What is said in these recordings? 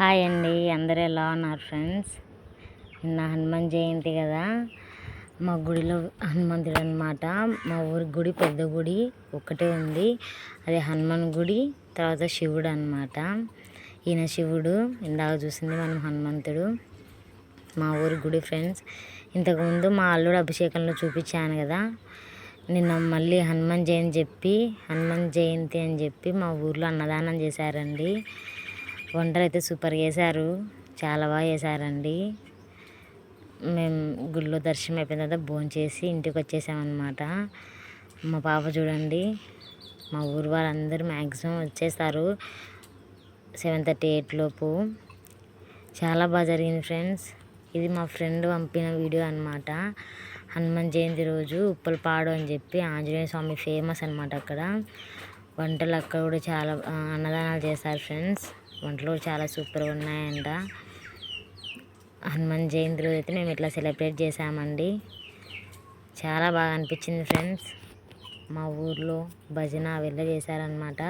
Hi అండి అందరూ ఎలా ఉన్నారు ఫ్రెండ్స్? నిన్న హనుమాన్ జయంతి కదా మా గుడిలో హనుమంతుడు అనమాట మా ఊరి గుడి పెద్ద గుడి ఒకటే ఉంది. అదే హనుమాన్ గుడి తర్వాత శివుడు అనమాట ఈయన శివుడు ఇందాక చూసింది మనం హనుమంతుడు. మా ఊరి గుడి ఫ్రెండ్స్ ఇంతకుముందు మా అల్లుడు అభిషేకంలో చూపించాను కదా నిన్న మళ్ళీ హనుమాన్ జయంతి చెప్పి హనుమాన్ జయంతి అని చెప్పి మా ఊర్లో అన్నదానం చేశారండి. వంటలు అయితే సూపర్ చేశారు. చాలా బాగా చేశారండి. మేము గుళ్ళో దర్శనం అయిపోయిన తర్వాత భోజనం చేసి ఇంటికి వచ్చేసామన్నమాట. మా పాప చూడండి మా ఊరు వాళ్ళందరూ మ్యాక్సిమం వచ్చేస్తారు సెవెన్ థర్టీ ఎయిట్ లోపు. చాలా బాగా జరిగింది ఫ్రెండ్స్. ఇది మా ఫ్రెండ్ పంపిన వీడియో అనమాట హనుమాన్ జయంతి రోజు ఉప్పలపాడు అని చెప్పి ఆంజనేయ స్వామి ఫేమస్ అనమాట అక్కడ. వంటలు అక్కడ కూడా చాలా అన్నదానాలు చేస్తారు ఫ్రెండ్స్. వంటలు చాలా సూపర్గా ఉన్నాయంట. హనుమాన్ జయంతి రోజు అయితే మేము ఇట్లా సెలబ్రేట్ చేసామండి చాలా బాగా అనిపించింది ఫ్రెండ్స్. మా ఊర్లో భజన వెళ్ళ చేశారనమాట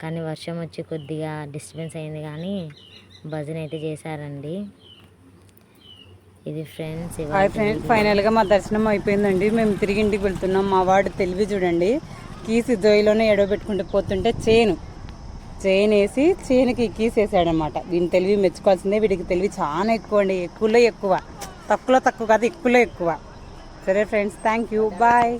కానీ వర్షం వచ్చి కొద్దిగా డిస్టర్బెన్స్ అయింది కానీ భజన అయితే చేశారండి. ఇది ఫ్రెండ్స్ హాయ్ ఫ్రెండ్స్ ఫైనల్గా మా దర్శనం అయిపోయిందండి. మేము తిరిగి ఇంటికి వెళ్తున్నాం. మా వాడు తెలివి చూడండి. కీసి జోయిలోనే ఎడబెట్టుకుంటూ పోతుంటే చేను. చైన్ వేసి చైన్కి కీస్ తెలివి మెచ్చుకోవాల్సిందే. వీడికి తెలివి చాలా ఎక్కువ అండి ఎక్కువలో ఎక్కువ. తక్కువలో తక్కువ కాదు ఎక్కువలో ఎక్కువ. సరే ఫ్రెండ్స్ థ్యాంక్ యూ బాయ్.